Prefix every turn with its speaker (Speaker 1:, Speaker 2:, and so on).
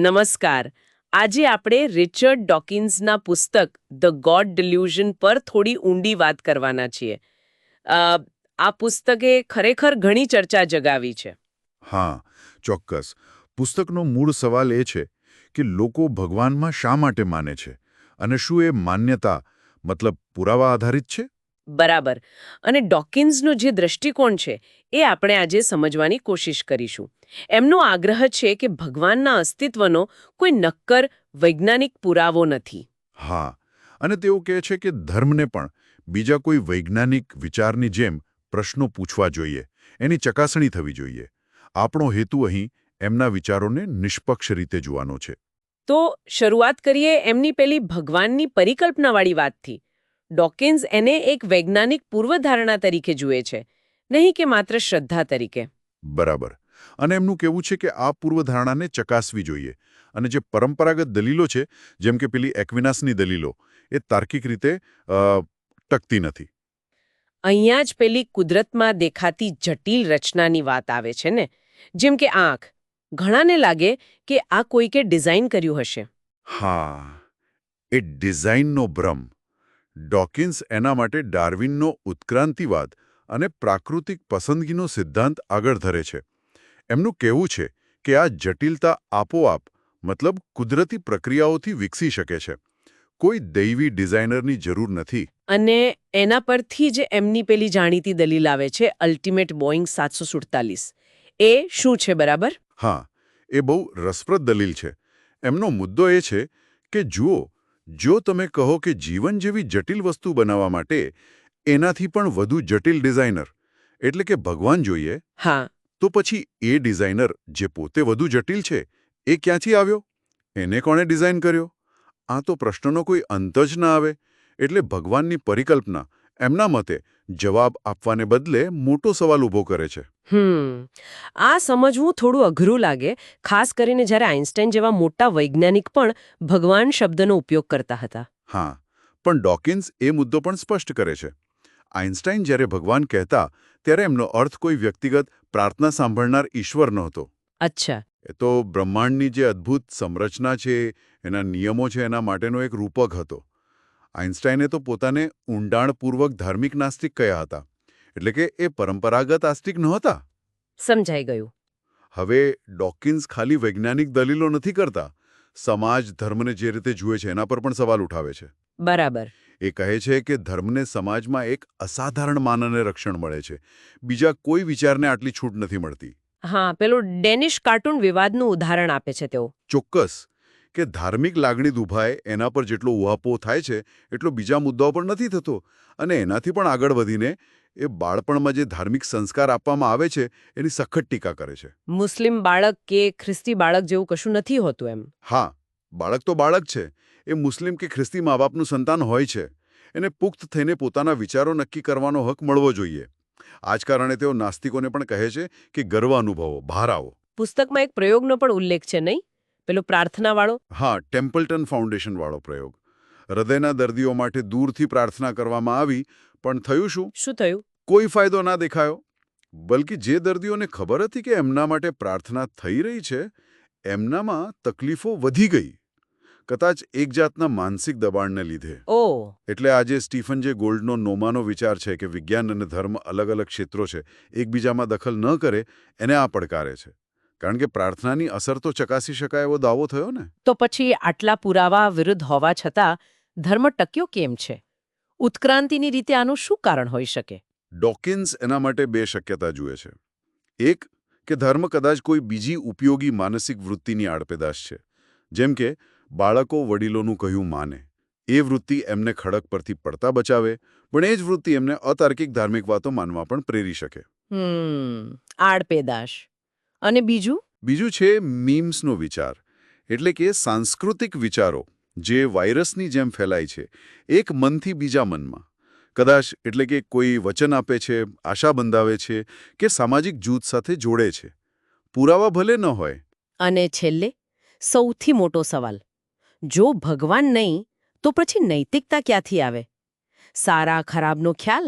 Speaker 1: નમસ્કાર. આજે આપણે રિચર્ડ ડોકિન્સના પુસ્તક ધ ગોડ ડિલ્યુઝન પર થોડી ઊંડી વાત કરવાના છીએ. આ પુસ્તકે ખરેખર ઘણી ચર્ચા જગાવી છે.
Speaker 2: હા, ચોક્કસ. પુસ્તકનો મૂળ સવાલ એ છે કે લોકો ભગવાનમાં શા માટે માને છે? અને શું એ માન્યતા, મતલબ પુરાવા આધારિત છે?
Speaker 1: બરાબર. અને ડોકિન્સનો જે દ્રષ્ટિકોણ છે એ આપણે આજે સમજવાની કોશિશ કરીશું. એમનો આગ્રહ છે કે ભગવાનના અસ્તિત્વનો કોઈ નક્કર વૈજ્ઞાનિક પુરાવો નથી.
Speaker 2: હા અને તેઓ કહે છે કે ધર્મને પણ બીજા કોઈ વૈજ્ઞાનિક વિચારની જેમ પ્રશ્નો પૂછવા જોઈએ. એની ચકાસણી થવી જોઈએ. આપણો હેતુ અહીં એમના વિચારોને નિષ્પક્ષ રીતે જોવાનો છે.
Speaker 1: તો શરૂઆત કરીએ એમની પેલી ભગવાનની પરિકલ્પનાવાળી વાતથી. ડોકિન્સ એને એક વૈજ્ઞાનિક પૂર્વધારણા તરીકે જુએ છે નહીં કે માત્ર શ્રદ્ધા તરીકે.
Speaker 2: બરાબર. અને એમનું કહેવું છે કે આ પૂર્વધારણાને ચકાસવી જોઈએ. અને જે પરંપરાગત દલીલો છે જેમ કે પેલી એક્વિનાસની દલીલો એ તાર્કિક રીતે ટકતી નથી.
Speaker 1: અહીંયા જ પેલી કુદરતમાં દેખાતી જટિલ રચનાની વાત આવે છે ને જેમ કે આંખ. ઘણાને લાગે કે આ કોઈકે ડિઝાઇન કર્યું હશે.
Speaker 2: હા એ ડિઝાઇનનો ભ્રમ. ડોકિન્સ એના માટે ડાર્વિનનો ઉત્ક્રાંતિવાદ અને પ્રાકૃતિક પસંદગીનો સિદ્ધાંત આગળ ધરે છે. એમનું કહેવું છે કે આ જટિલતા આપોઆપ મતલબ કુદરતી પ્રક્રિયાઓથી વિકસી શકે છે. કોઈ દૈવી ડિઝાઇનરની જરૂર નથી.
Speaker 1: અને એના પરથી જે એમની પેલી જાણીતી દલીલ આવે છે અલ્ટિમેટ બોઈંગ સાતસો સુડતાલીસ. એ શું છે બરાબર?
Speaker 2: હા એ બહુ રસપ્રદ દલીલ છે. એમનો મુદ્દો એ છે કે જુઓ જો તમે કહો કે જીવન જેવી જટિલ વસ્તુ બનાવવા માટે એનાથી પણ વધુ જટિલ ડિઝાઇનર એટલે કે ભગવાન જોઈએ
Speaker 1: હા.
Speaker 2: તો પછી એ ડિઝાઇનર જે પોતે વધુ જટિલ છે એ ક્યાંથી આવ્યો? એને કોણે ડિઝાઇન કર્યો? આ તો પ્રશ્નનો કોઈ અંત જ ના આવે એટલે ભગવાનની પરિકલ્પના એમના મતે જવાબ આપવાને બદલે મોટો સવાલ ઊભો કરે છે.
Speaker 1: હમ. આ સમજવું થોડું અઘરું લાગે ખાસ કરીને જ્યારે આઇન્સ્ટાઈન જેવા મોટા વૈજ્ઞાનિક પણ ભગવાન શબ્દનો ઉપયોગ કરતા હતા.
Speaker 2: હા પણ ડોકિન્સ એ મુદ્દો પણ સ્પષ્ટ કરે છે. આઇન્સ્ટાઈન જ્યારે ભગવાન કહેતા ત્યારે એમનો અર્થ કોઈ વ્યક્તિગત પ્રાર્થના સાંભળનાર ઈશ્વર નહોતો.
Speaker 1: અચ્છા.
Speaker 2: એ તો બ્રહ્માંડની જે અદ્ભુત સંરચના છે એના નિયમો છે એના માટેનો એક રૂપક હતો. આઇન્સ્ટાઈને તો પોતાને ઊંડાણપૂર્વક ધાર્મિક નાસ્તિક કહ્યા હતા. એટલે કે એ પરંપરાગત આસ્તિક નહોતા?
Speaker 1: સમજાઈ ગયું.
Speaker 2: હવે ડોકિન્સ ખાલી વૈજ્ઞાનિક દલીલો નથી કરતા. સમાજ ધર્મને જે રીતે જુએ છે એના પર પણ સવાલ ઉઠાવે છે.
Speaker 1: બરાબર.
Speaker 2: એ કહે છે કે ધર્મને સમાજમાં એક અસાધારણ માન અને રક્ષણ મળે છે. બીજા કોઈ વિચારને આટલી છૂટ નથી મળતી.
Speaker 1: હા પેલું ડેનિશ કાર્ટૂન વિવાદનું ઉદાહરણ આપે છે તેઓ.
Speaker 2: ચોક્કસ. કે ધાર્મિક લાગણી દુભાય એના પર જેટલો ઉહાપો થાય છે એટલો બીજા મુદ્દાઓ પર નથી થતો. અને એનાથી પણ આગળ વધીને એ બાળપણમાં જે ધાર્મિક સંસ્કાર આપવામાં આવે છે એની સખત ટીકા કરે છે.
Speaker 1: મુસ્લિમ બાળક કે ખ્રિસ્તી બાળક જેવું કશું નથી હોતું એમ?
Speaker 2: હા બાળક તો બાળક છે. એ મુસ્લિમ કે ખ્રિસ્તી મા બાપનું સંતાન હોય છે. એને પુખ્ત થઈને પોતાના વિચારો નક્કી કરવાનો હક મળવો જોઈએ. આ જ કારણે તેઓ નાસ્તિકોને પણ કહે છે કે ગર્વ અનુભવો બહાર આવો.
Speaker 1: પુસ્તકમાં એક પ્રયોગનો પણ ઉલ્લેખ છે નહીં? પેલો પ્રાર્થનાવાળો?
Speaker 2: હા ટેમ્પલ્ટન ફાઉન્ડેશનવાળો પ્રયોગ. હૃદયના દર્દીઓ માટે દૂરથી પ્રાર્થના કરવામાં આવી પણ થયું શું?
Speaker 1: શું થયું?
Speaker 2: કોઈ ફાયદો ના દેખાયો? બલકી જે દર્દીઓને ખબર હતી કે એમના માટે પ્રાર્થના થઈ રહી છે એમનામાં તકલીફો વધી ગઈ. કદાચ એક જાતના માનસિક દબાણને લીધે.
Speaker 1: ઓ.
Speaker 2: એટલે આજે સ્ટીફન જે ગોલ્ડનો નોમાનો વિચાર છે કે વિજ્ઞાન અને ધર્મ અલગ અલગ ક્ષેત્રો છે એકબીજામાં દખલ ન કરે એને આ પડકારે છે. કારણ કે પ્રાર્થનાની અસર તો ચકાસી શકાય એવો દાવો થયો ને?
Speaker 1: તો પછી આટલા પુરાવા વિરુદ્ધ હોવા છતાં ધર્મ ટક્યો કેમ છે? ઉત્ક્રાંતિની રીતે આનું શું કારણ હોઈ શકે?
Speaker 2: ડોકિન્સ એના માટે બે શક્યતા જુએ છે. એક કે ધર્મ કદાચ કોઈ બીજી ઉપયોગી માનસિક વૃત્તિની આડપેદાશ છે. જેમ કે બાળકો વડીલોનું કહ્યું માને. એ વૃત્તિ એમને ખડક પરથી પડતા બચાવે પણ એ જ વૃત્તિ એમને અતાર્કિક ધાર્મિક વાતો માનવા પણ પ્રેરી શકે.
Speaker 1: હમ આડપેદાશ. અને બીજું?
Speaker 2: બીજું છે મીમ્સનો વિચાર. એટલે કે સાંસ્કૃતિક વિચારો. જે વાયરસની જેમ ફેલાય છે, એક મનથી બીજા મનમાં. કદાચ એટલે કે કોઈ વચન આપે છે, આશા બંધાવે છે કે સામાજિક જૂથ સાથે જોડે છે. પુરાવા ભલે ન હોય.
Speaker 1: અને છેલ્લે, સૌથી મોટો સવાલ. જો ભગવાન નહીં, તો પછી નૈતિકતા ક્યાંથી આવે? સારા ખરાબનો ખ્યાલ?